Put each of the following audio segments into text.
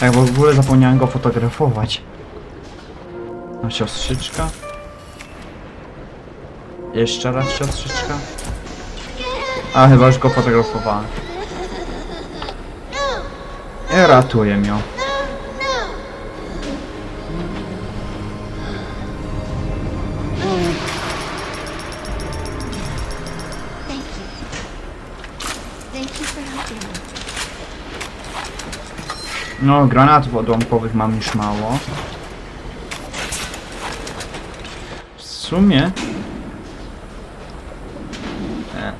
Tak, bo w ogóle zapomniałem go fotografować. A siostrzyczka? Jeszcze raz siostrzyczka? A chyba już go fotografowałem. I ratuję ją. No, granatów odłamkowych mam już mało. W sumie... E,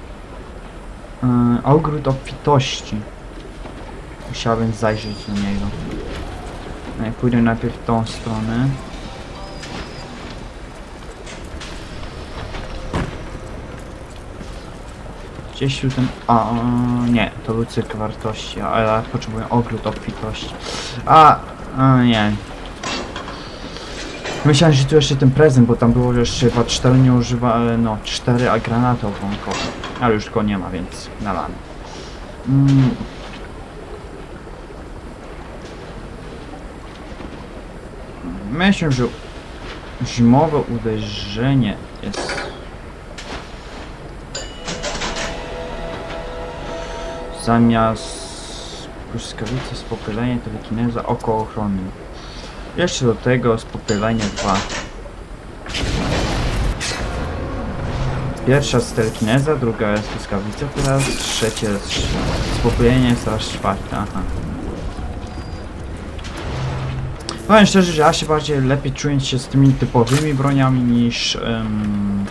e, ogród obfitości. Musiałbym zajrzeć do niego. I pójdę najpierw w tą stronę. Gdzieś tu ten... A, nie, to był cykl wartości, ale potrzebuję ogród obfitości. A, a nie. Myślałem, że tu jeszcze ten prezent, bo tam było jeszcze chyba cztery nie używa, ale no, cztery a granaty obłąkowe. Ale już go nie ma, więc nalamy. Mm. Myślę, że zimowe uderzenie jest zamiast błyskawicy spopylenie telekineza oko ochrony. Jeszcze do tego spopylenie 2. Pierwsza z telekineza, druga jest błyskawica, teraz trzecie jest spopylenie, jest teraz czwarta. Aha. Powiem szczerze, że ja się bardziej lepiej czuję się z tymi typowymi broniami niż em,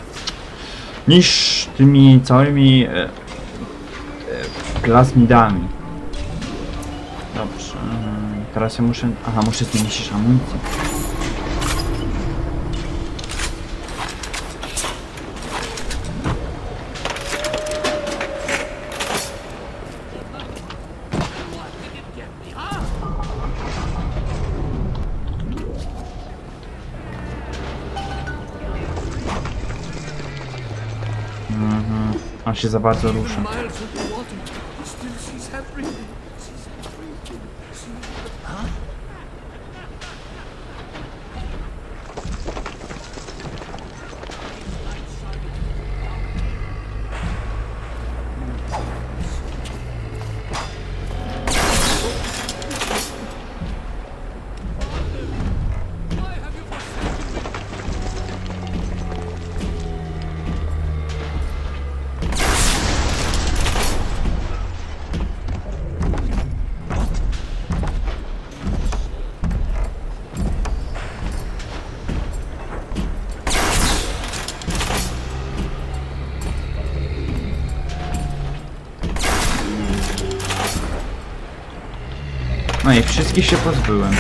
niż tymi całymi e, plasmidami. Dobrze. em, Teraz ja muszę. Aha, muszę zmienić amunicję. Mhm. Się za bardzo rusza. Everything. No i wszystkich się pozbyłem.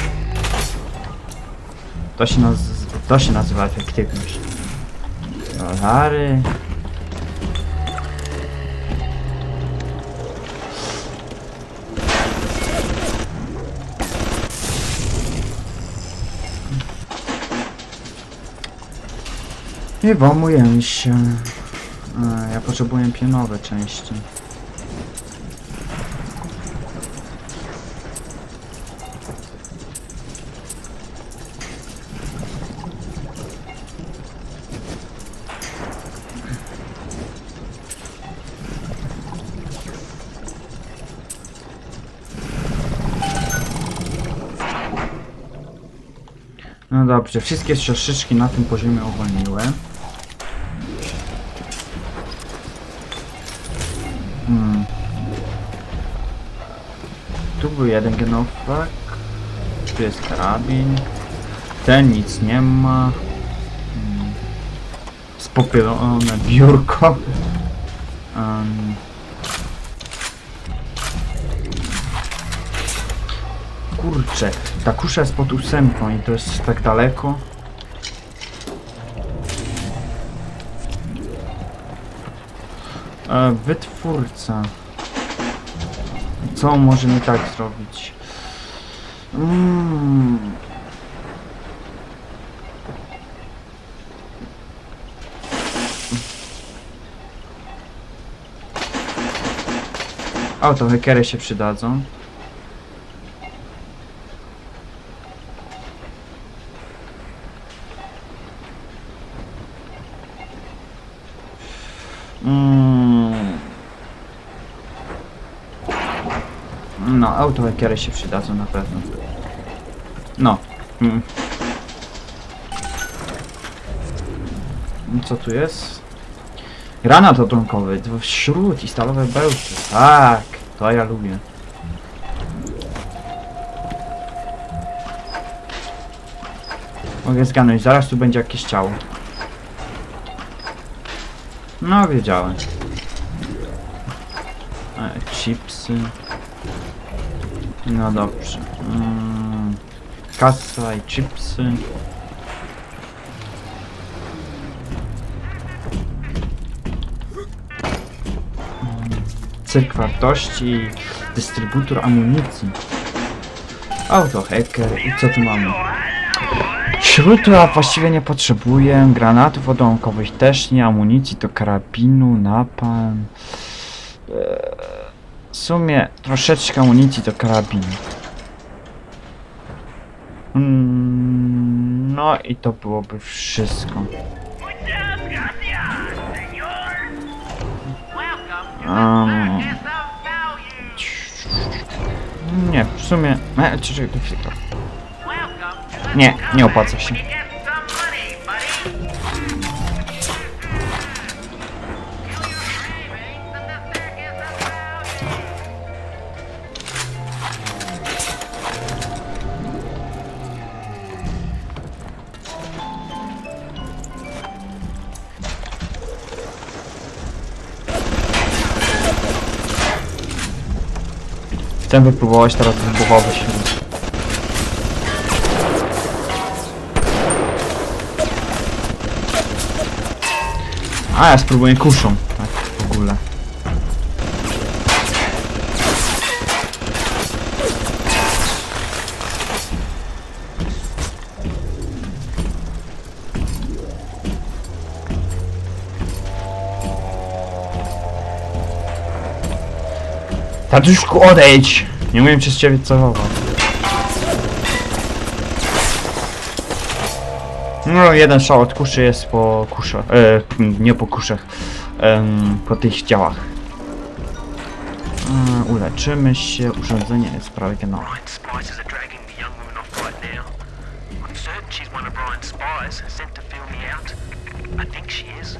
To się, naz to się nazywa efektywność. Dolary. I włamuję się. A, ja potrzebuję pionowe części. No dobrze, wszystkie strzeszczyczki na tym poziomie uwolniłem. Hmm. Tu był jeden genofag. Tu jest karabin. Ten nic nie ma. Hmm. Biurko. Um. Kurczę, ta kusza jest pod ósemką i to jest tak daleko. E, wytwórca. Co możemy tak zrobić? Mm. Autohackery się przydadzą. Autohackery się przydadzą na pewno. No. Mm. Co tu jest? Granat odłamkowy, dwa- śród i stalowe bełty. Tak, to ja lubię. Mogę zgadnąć, zaraz tu będzie jakieś ciało. No, wiedziałem. E, chipsy. No dobrze. Mm, kasa i chipsy. Mm, Cyrk wartości, dystrybutor amunicji. Autohacker i co tu mamy? Śruta właściwie nie potrzebuję, granatów odłamkowych też nie, amunicji do karabinu, napalm. W sumie troszeczkę amunicji do karabinu. Mm, No i to byłoby wszystko. Um. Nie, w sumie... E, Nie, nie opłaca się. Chcę wypróbować teraz śrut. A ja spróbuję kuszą, tak w ogóle. Tatuszku odejdź! Nie umiem przez ciebie celować. No, jeden strzał od kuszy jest po kuszach. E, nie po kuszach. Em, po tych działach. E, uleczymy się. Urządzenie jest prawie out. I think she is.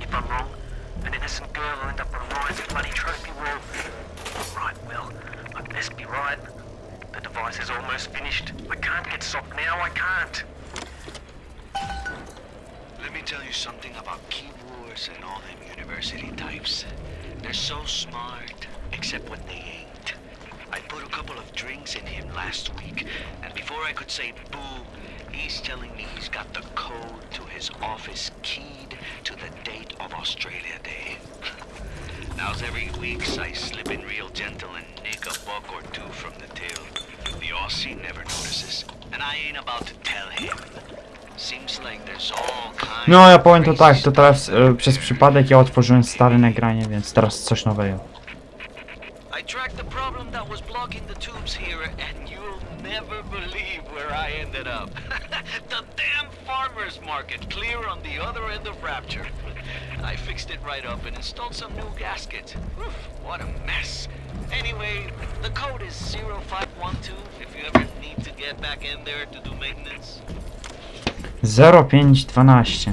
If I'm wrong, an innocent girl will end up on Ryan's bloody Best be right. The device is almost finished. I can't get soft now, I can't. Let me tell you something about keyboards and all them university types. They're so smart, except when they ain't. I put a couple of drinks in him last week, and before I could say boo, he's telling me he's got the code to his office keyed to the date of Australia Day. Now's every weeks I slip in real gentle and nick a buck or two from the. The Aussie never notices, and I ain't about to tell him. Seems like there's all kinds No, ja powiem to tak, to teraz e, przez przypadek ja otworzyłem stare nagranie, więc teraz coś nowego. I tracked the problem that was blocking the tubes here, and you'll never believe where I ended up. the damn farmer's market, clear on the other end of Rapture. Fixed it right up and installed some new gaskets. Whew, what a mess. Anyway, the code is 0512 if you ever need to get back in there to do maintenance. 0512.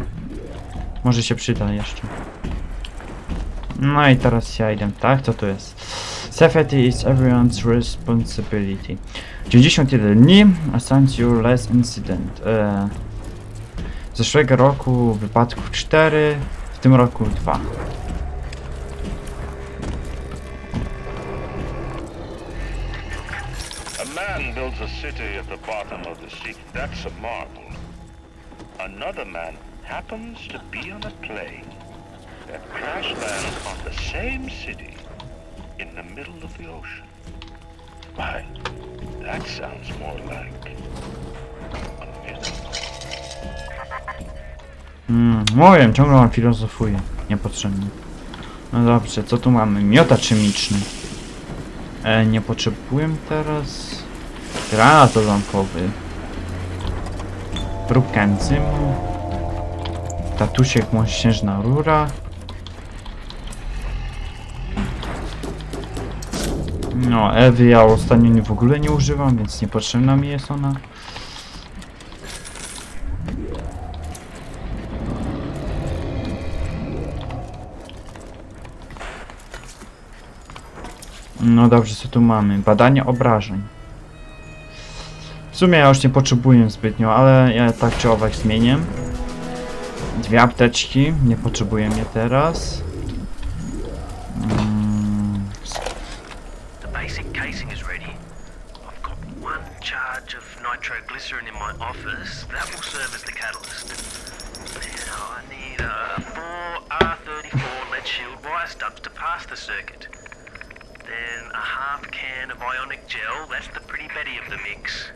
Może się przyda jeszcze. No i teraz ja idę, tak? Co to jest? Safety is everyone's responsibility. 91 dni, assigns you less incident. E, z zeszłego roku wypadków 4, w tym roku 2. A man builds a city at the bottom of the sea. That's a marvel. Another man happens to be on a plane. that crash lands on the same city in the middle of the ocean. Why, that sounds more like Mm, mówię, ciągle mam filozofuję. Niepotrzebnie. No dobrze, co tu mamy? Miotacz chemiczny. E, nie potrzebuję teraz... Granat lampowy. Próbka enzymu. Tatusiek śnieżna rura. No, Ewy ja ostatnio w ogóle nie używam, więc niepotrzebna mi jest ona. No dobrze, co tu mamy? Badanie obrażeń. W sumie ja już nie potrzebuję zbytnio, ale ja tak czy owak zmienię. Dwie apteczki, nie potrzebuję je teraz. Mm, uh, four R34 lead shield wire stubs to pass the circuit. Then a half can of ionic gel. That's the pretty Betty of the mix.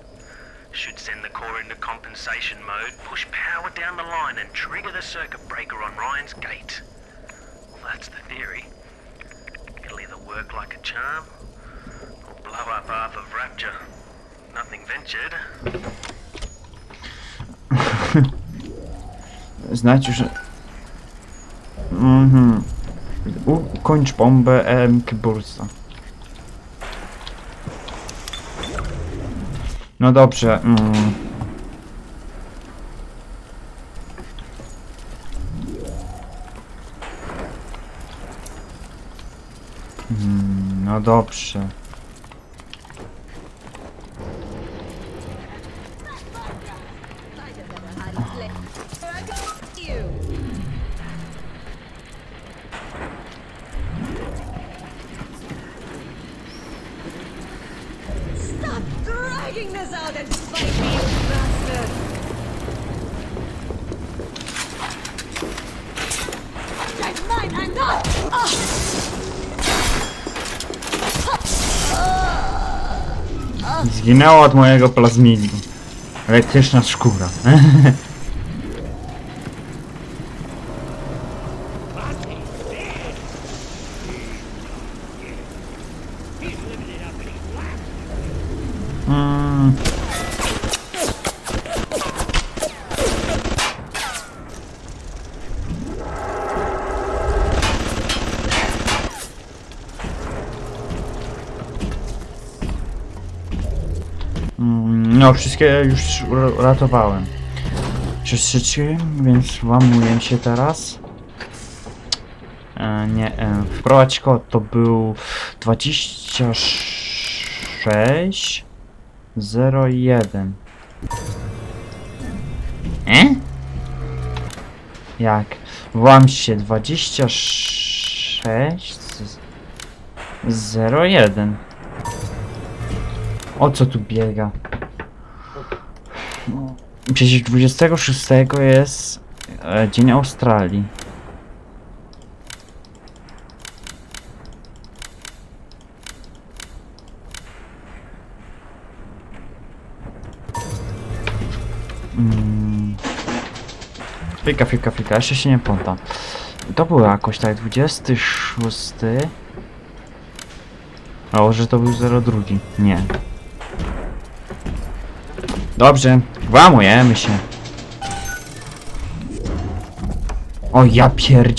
Should send the core into compensation mode, push power down the line, and trigger the circuit breaker on Ryan's gate. Well, that's the theory. It'll either work like a charm or blow up half of Rapture. Nothing ventured. Znajdź już... Mhm. Ukończ bombę EMK Bursa. No dobrze. Mm. Mm, no dobrze. Zginęła od mojego plazmidu. Elektryczna skóra. No, wszystkie już uratowałem. Troszeczkę, więc łamuję się teraz. E, nie, e, wprowadź kod to był 26 01. E? Jak? Włam się 26 01. O co tu biega? Przecież 26 jest e, Dzień Australii. Mm. Fika, fika, fika, jeszcze się nie pąta. To było jakoś tak 26. O, że to był 02. Nie. Dobrze, włamujemy się. O ja pierdzie...